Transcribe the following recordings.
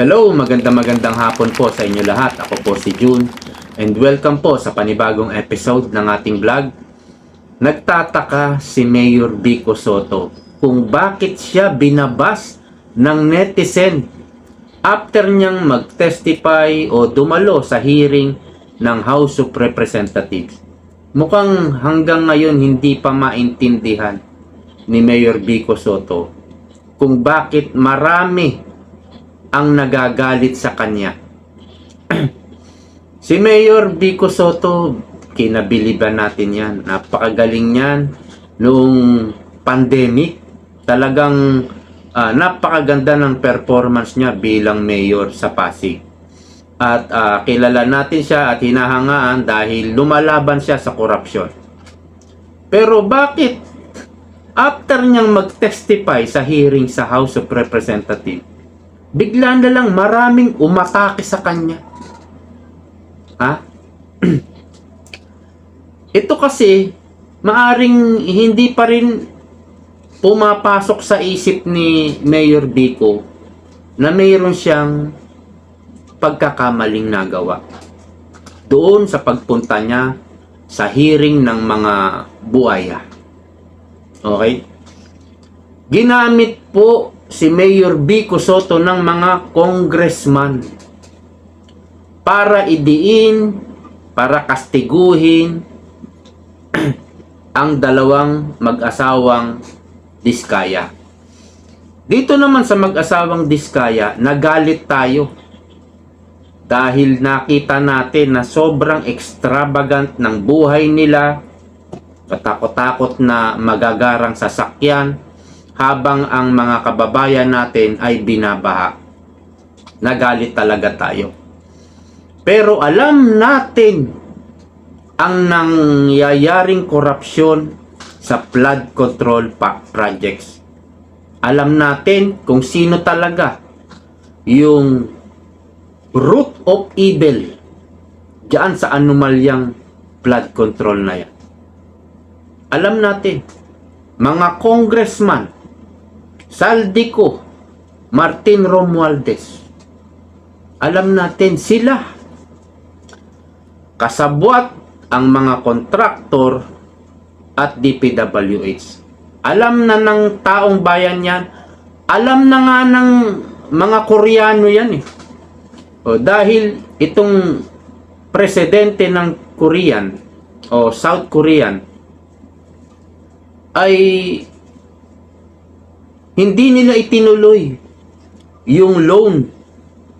Hello, magandang magandang hapon po sa inyo lahat. Ako po si June and welcome po sa panibagong episode ng ating vlog. Nagtataka si Mayor Vico Soto kung bakit siya binabas ng netizen after niyang mag-testify o dumalo sa hearing ng House of Representatives. Mukhang hanggang ngayon hindi pa maintindihan ni Mayor Vico Soto kung bakit marami ang nagagalit sa kanya. si Mayor Vico Soto, kinabiliban natin yan. Napakagaling yan noong pandemic. Talagang ah, napakaganda ng performance niya bilang mayor sa Pasig. At ah, kilala natin siya at hinahangaan dahil lumalaban siya sa korupsyon. Pero bakit after niyang mag-testify sa hearing sa House of Representatives, bigla na lang maraming umatake sa kanya. Ha? Ito kasi, maaring hindi pa rin pumapasok sa isip ni Mayor Bico na mayroon siyang pagkakamaling nagawa. Doon sa pagpunta niya sa hearing ng mga buaya. Okay? Ginamit po si Mayor Vico Soto ng mga congressman para idiin, para kastiguhin ang dalawang mag-asawang Diskaya. Dito naman sa mag-asawang Diskaya, nagalit tayo dahil nakita natin na sobrang extravagant ng buhay nila, katakot-takot na magagarang sasakyan, habang ang mga kababayan natin ay binabaha. Nagalit talaga tayo. Pero alam natin ang nangyayaring korupsyon sa flood control projects. Alam natin kung sino talaga yung root of evil diyan sa anomalyang flood control na yan. Alam natin, mga congressman, Saldico, Martin Romualdez. Alam natin sila. Kasabwat ang mga kontraktor at DPWH. Alam na ng taong bayan yan. Alam na nga ng mga Koreano yan eh. O dahil itong presidente ng Korean o South Korean ay hindi nila itinuloy yung loan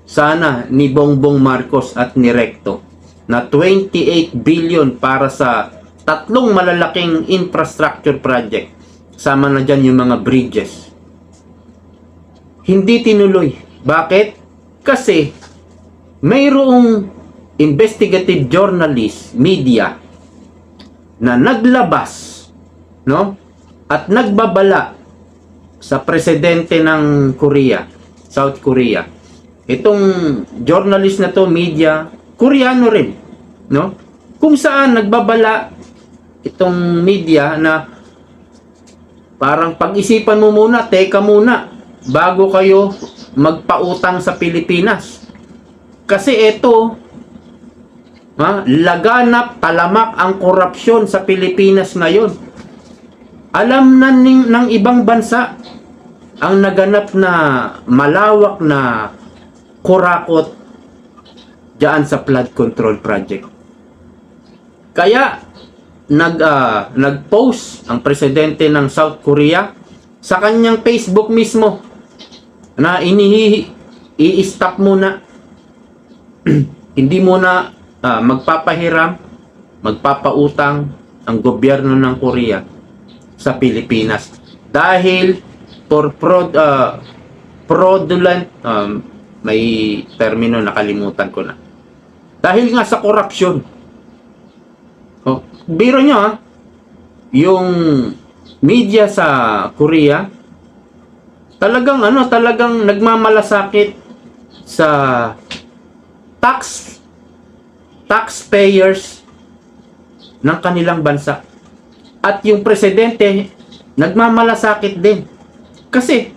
sana ni Bongbong Marcos at ni Recto na 28 billion para sa tatlong malalaking infrastructure project. Sama na dyan yung mga bridges. Hindi tinuloy. Bakit? kasi mayroong investigative journalist media na naglabas no? At nagbabala sa presidente ng Korea, South Korea. Itong journalist na to, media, Koreano rin, no? Kung saan nagbabala itong media na parang pag-isipan mo muna, teka muna, bago kayo magpautang sa Pilipinas. Kasi ito, ha, laganap, talamak ang korupsyon sa Pilipinas ngayon alam na ning, ng ibang bansa ang naganap na malawak na kurakot diyan sa flood control project. Kaya nag ah, nag-post ang presidente ng South Korea sa kanyang Facebook mismo na inihi i-stop muna hindi muna ah, magpapahiram magpapautang ang gobyerno ng Korea sa Pilipinas dahil for fraud uh, fraudulent um, may termino nakalimutan ko na. Dahil nga sa korupsyon. Oh, biro nyo ha yung media sa Korea talagang ano talagang nagmamalasakit sa tax taxpayers ng kanilang bansa. At yung presidente nagmamalasakit din. Kasi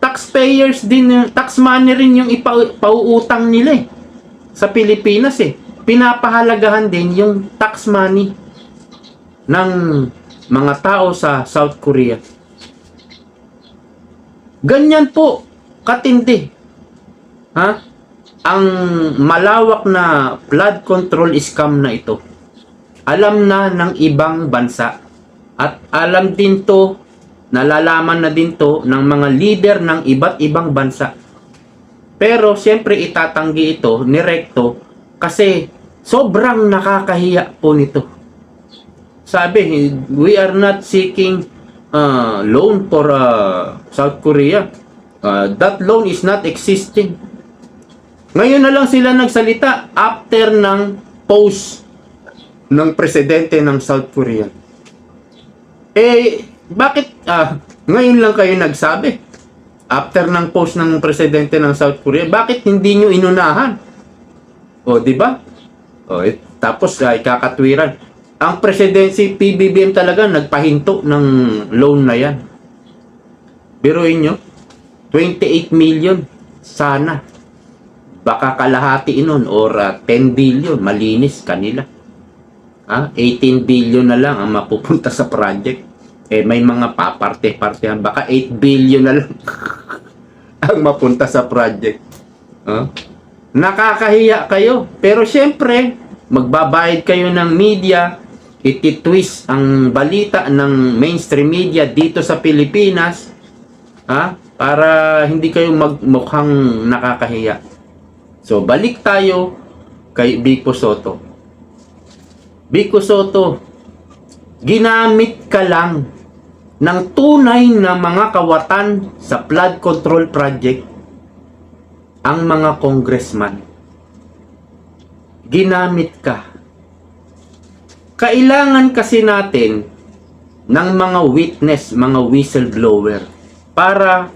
taxpayers din, tax money rin yung ipa, pauutang nila eh. Sa Pilipinas eh. Pinapahalagahan din yung tax money ng mga tao sa South Korea. Ganyan po katindi. Ha? Ang malawak na flood control scam na ito. Alam na ng ibang bansa at alam din to, nalalaman na din to ng mga leader ng iba't ibang bansa. Pero siyempre itatanggi ito ni Recto kasi sobrang nakakahiya po nito. Sabi, we are not seeking uh, loan for uh, South Korea. Uh, that loan is not existing. Ngayon na lang sila nagsalita after ng post ng presidente ng South Korea. Eh, bakit ah, ngayon lang kayo nagsabi? After ng post ng presidente ng South Korea, bakit hindi nyo inunahan? O, di ba? O, eh, tapos ay kakatwiran. Ang presidency PBBM talaga nagpahinto ng loan na yan. Biruin nyo, 28 million. Sana. Baka kalahati nun or ah, 10 billion. Malinis kanila. Ah, 18 billion na lang ang mapupunta sa project. Eh, may mga paparte-partehan. Baka 8 billion na lang ang mapunta sa project. Ah? Nakakahiya kayo. Pero syempre, magbabayad kayo ng media, ititwist ang balita ng mainstream media dito sa Pilipinas, ha? Para hindi kayo magmukhang nakakahiya. So, balik tayo kay Biko Soto. Biko Soto, ginamit ka lang ng tunay na mga kawatan sa flood control project ang mga congressman. Ginamit ka. Kailangan kasi natin ng mga witness, mga whistleblower para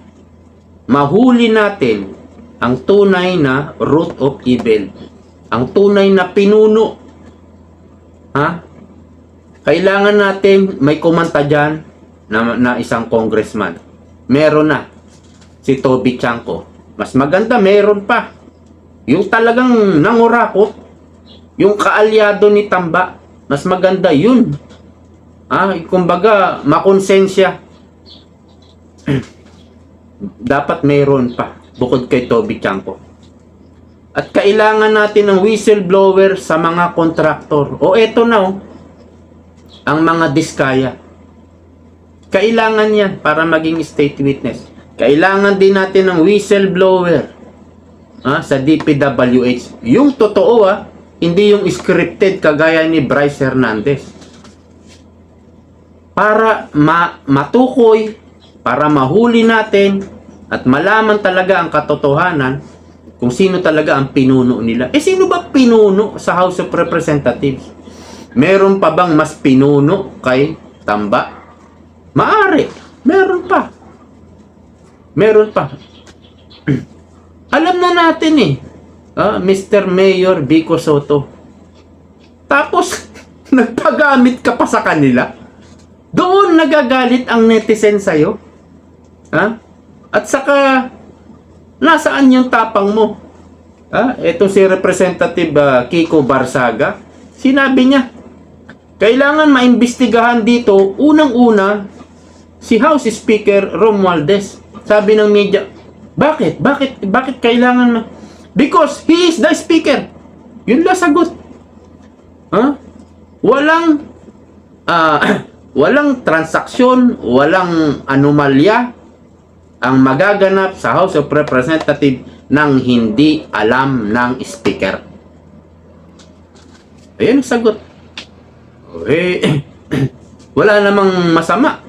mahuli natin ang tunay na root of evil. Ang tunay na pinuno. Ha? Kailangan natin may kumanta dyan na, na isang congressman. Meron na. Si Toby Chanko. Mas maganda, meron pa. Yung talagang nangurakot. Yung kaalyado ni Tamba. Mas maganda yun. Ah, kumbaga, makonsensya. Dapat meron pa. Bukod kay Toby Chanko. At kailangan natin ng whistleblower sa mga kontraktor. O eto na oh. Ang mga diskaya. Kailangan yan para maging state witness. Kailangan din natin ng whistleblower ah, sa DPWH. Yung totoo ah, hindi yung scripted kagaya ni Bryce Hernandez. Para ma matukoy, para mahuli natin at malaman talaga ang katotohanan kung sino talaga ang pinuno nila. Eh sino ba pinuno sa House of Representatives? Meron pa bang mas pinuno kay Tamba? Maari. Meron pa. Meron pa. Alam na natin eh. Ah, Mr. Mayor Vico Soto. Tapos, nagpagamit ka pa sa kanila. Doon nagagalit ang netizen sa'yo. Ha? At saka, nasaan yung tapang mo? Ha? Ito si Representative ah, Kiko Barsaga. Sinabi niya, kailangan maimbestigahan dito, unang-una, si House Speaker Romualdez. Sabi ng media, bakit? Bakit? Bakit kailangan ma- Because he is the speaker. Yun lang sagot. Ha? Walang ah, walang transaksyon, walang anomalya ang magaganap sa House of Representatives nang hindi alam ng speaker. Ayan ang sagot. Eh, wala namang masama.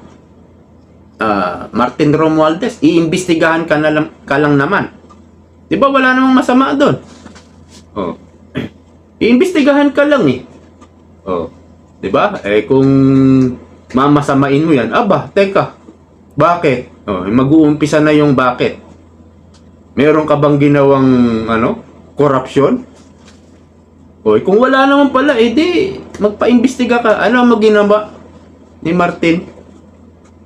Ah, Martin Romualdez, iimbestigahan ka, na lang, ka lang naman. Di ba wala namang masama doon? Oh. Iimbestigahan ka lang eh. Oh. Di ba? Eh kung mamasamain mo yan, aba, teka. Bakit? Oh, mag-uumpisa na yung bakit. Meron ka bang ginawang ano, korupsyon? Oy, kung wala naman pala, edi magpa-imbestiga ka. Ano ang ginawa ni Martin?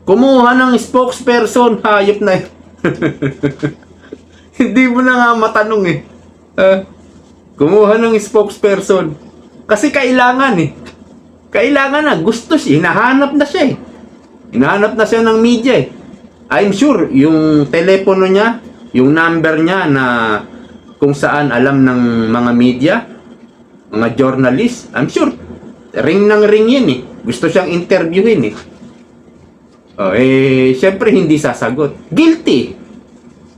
Kumuha ng spokesperson, hayop na yun. Hindi mo na nga matanong eh. Ah, kumuha ng spokesperson. Kasi kailangan eh. Kailangan na. Gusto siya. Hinahanap na siya eh. Hinahanap na siya ng media eh. I'm sure yung telepono niya, yung number niya na kung saan alam ng mga media, mga journalist, I'm sure ring ng ring yun eh. Gusto siyang interviewin eh. Oh, eh, syempre hindi sasagot. Guilty.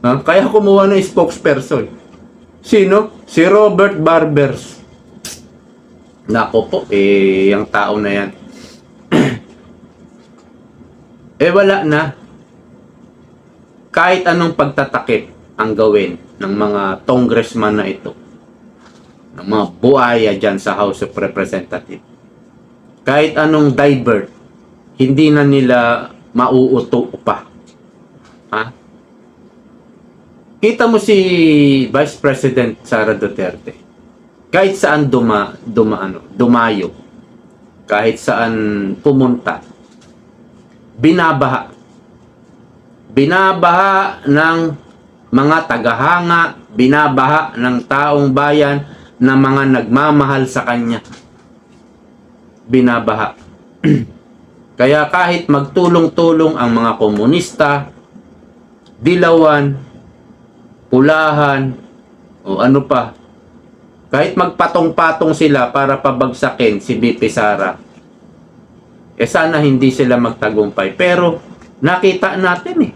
Ha? Kaya kumuha ng spokesperson. Sino? Si Robert Barbers. Nako po, eh, yung tao na yan. eh, wala na. Kahit anong pagtatakip ang gawin ng mga congressman na ito, ng mga buhaya dyan sa House of Representatives, kahit anong divert, hindi na nila mauuto pa. Ha? Kita mo si Vice President Sara Duterte. Kahit saan duma, duma ano, dumayo, kahit saan pumunta, binabaha. Binabaha ng mga tagahanga, binabaha ng taong bayan na mga nagmamahal sa kanya. Binabaha. Kaya kahit magtulong-tulong ang mga komunista, dilawan, pulahan, o ano pa, kahit magpatong-patong sila para pabagsakin si BP Sara, eh sana hindi sila magtagumpay. Pero nakita natin eh.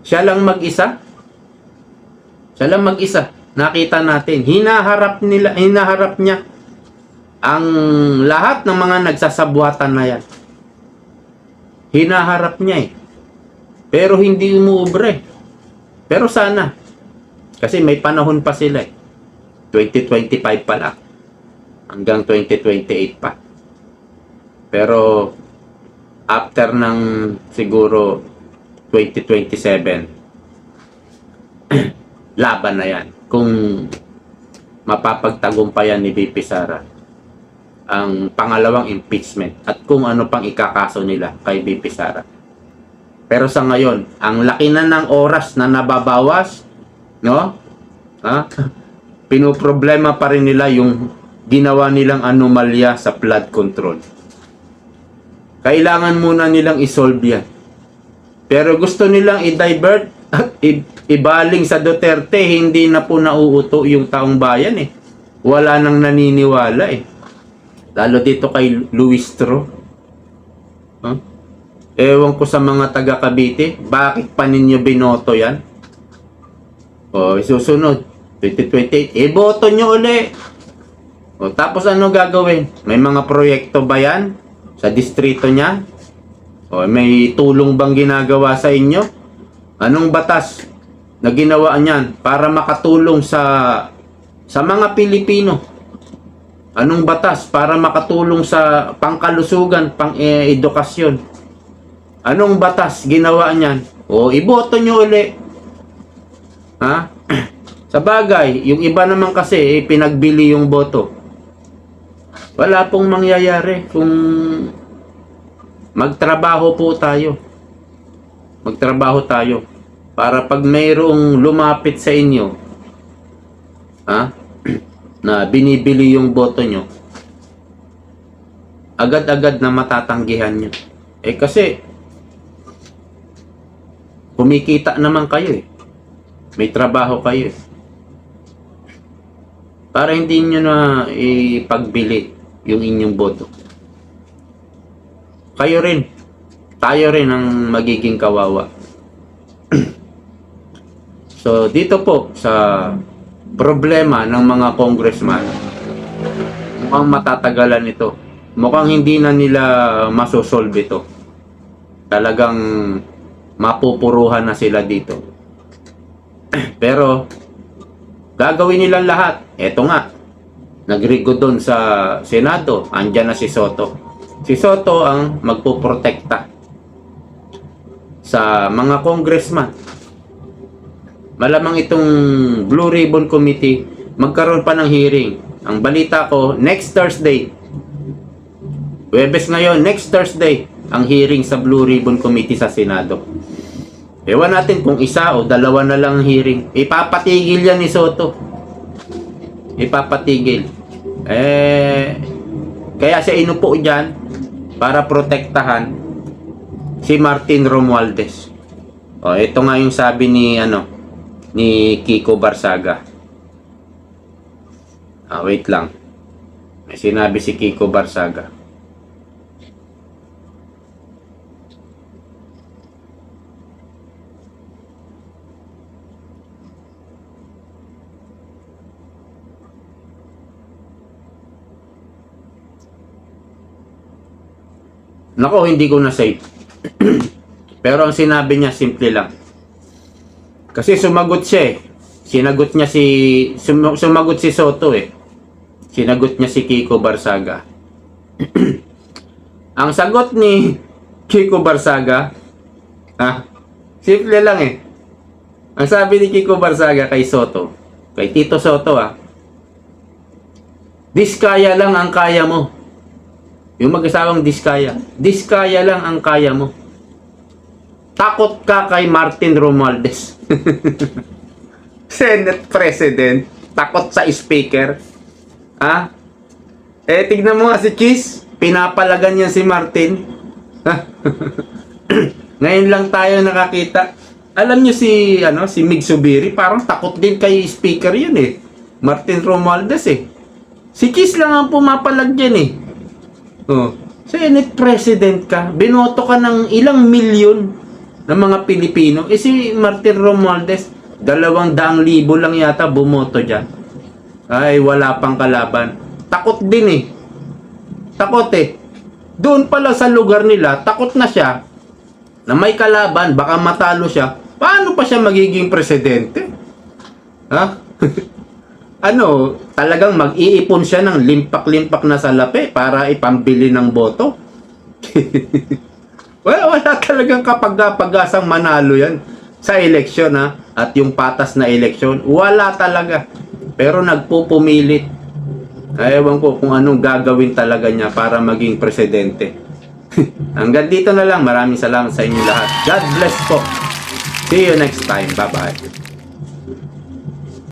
Siya lang mag-isa. Siya lang mag-isa. Nakita natin. Hinaharap nila, hinaharap niya ang lahat ng mga nagsasabuatan na yan. Hinaharap niya eh. Pero hindi umuubre. Pero sana. Kasi may panahon pa sila eh. 2025 pa lang. Hanggang 2028 pa. Pero after ng siguro 2027 laban na yan. Kung mapapagtagumpayan ni BP Sara ang pangalawang impeachment at kung ano pang ikakaso nila kay BP Sara. Pero sa ngayon, ang laki na ng oras na nababawas, no? Ha? Pinoproblema pa rin nila yung ginawa nilang anomalya sa flood control. Kailangan muna nilang isolve yan. Pero gusto nilang i-divert at ibaling sa Duterte, hindi na po nauuto yung taong bayan eh. Wala nang naniniwala eh. Lalo dito kay Luis Tro. Huh? Ewan ko sa mga taga Cavite, bakit pa ninyo binoto yan? O, susunod, 2028, iboto nyo uli. O, tapos ano gagawin? May mga proyekto ba yan? Sa distrito niya? O, may tulong bang ginagawa sa inyo? Anong batas na ginawa niyan para makatulong sa sa mga Pilipino? Anong batas para makatulong sa pangkalusugan, pang-edukasyon? Anong batas ginawa niyan? O, iboto nyo uli. Ha? sa bagay, yung iba naman kasi, eh, pinagbili yung boto. Wala pong mangyayari kung magtrabaho po tayo. Magtrabaho tayo. Para pag mayroong lumapit sa inyo, ha? Na binibili yung boto nyo, agad-agad na matatanggihan nyo. Eh kasi, kumikita naman kayo eh. May trabaho kayo eh. Para hindi nyo na ipagbili yung inyong boto. Kayo rin. Tayo rin ang magiging kawawa. so, dito po sa problema ng mga congressman, mukhang matatagalan ito. Mukhang hindi na nila masosolve ito. Talagang mapupuruhan na sila dito. Pero, gagawin nilang lahat. Eto nga, nagrigo doon sa Senado, andyan na si Soto. Si Soto ang magpuprotekta sa mga congressman. Malamang itong Blue Ribbon Committee magkaroon pa ng hearing. Ang balita ko, next Thursday. Webes ngayon, next Thursday, ang hearing sa Blue Ribbon Committee sa Senado. Ewan natin kung isa o dalawa na lang hearing. Ipapatigil yan ni Soto. Ipapatigil. Eh, kaya siya inupo dyan para protektahan si Martin Romualdez. O, ito nga yung sabi ni, ano, ni Kiko Barsaga. Ah, wait lang. May sinabi si Kiko Barsaga. Nako, hindi ko na save. Pero ang sinabi niya, simple lang. Kasi sumagot siya eh. Sinagot niya si... sum- sumagot si Soto eh. Sinagot niya si Kiko Barsaga. ang sagot ni Kiko Barsaga, ah, simple lang eh. Ang sabi ni Kiko Barsaga kay Soto, kay Tito Soto ah, Diskaya lang ang kaya mo. Yung mag-asawang diskaya. Diskaya lang ang kaya mo. Takot ka kay Martin Romualdez. Senate President. Takot sa speaker. Ha? Eh, tignan mo nga si Kiss. Pinapalagan niya si Martin. Ngayon lang tayo nakakita. Alam niyo si ano si Mig Subiri parang takot din kay speaker yun eh. Martin Romualdez eh. Si Kiss lang ang pumapalag dyan eh. Oh, Senate President ka, binoto ka ng ilang milyon ng mga Pilipino. Eh si Martin Romualdez, dalawang daang libo lang yata bumoto dyan. Ay, wala pang kalaban. Takot din eh. Takot eh. Doon pala sa lugar nila, takot na siya na may kalaban, baka matalo siya. Paano pa siya magiging presidente? Ha? ano, talagang mag-iipon siya ng limpak-limpak na salapi para ipambili ng boto. wala, wala talagang kapag-pagasang manalo yan sa eleksyon ha. At yung patas na eleksyon, wala talaga. Pero nagpupumilit. Ewan ko kung anong gagawin talaga niya para maging presidente. Hanggang dito na lang. Maraming salamat sa inyo lahat. God bless po. See you next time. Bye-bye.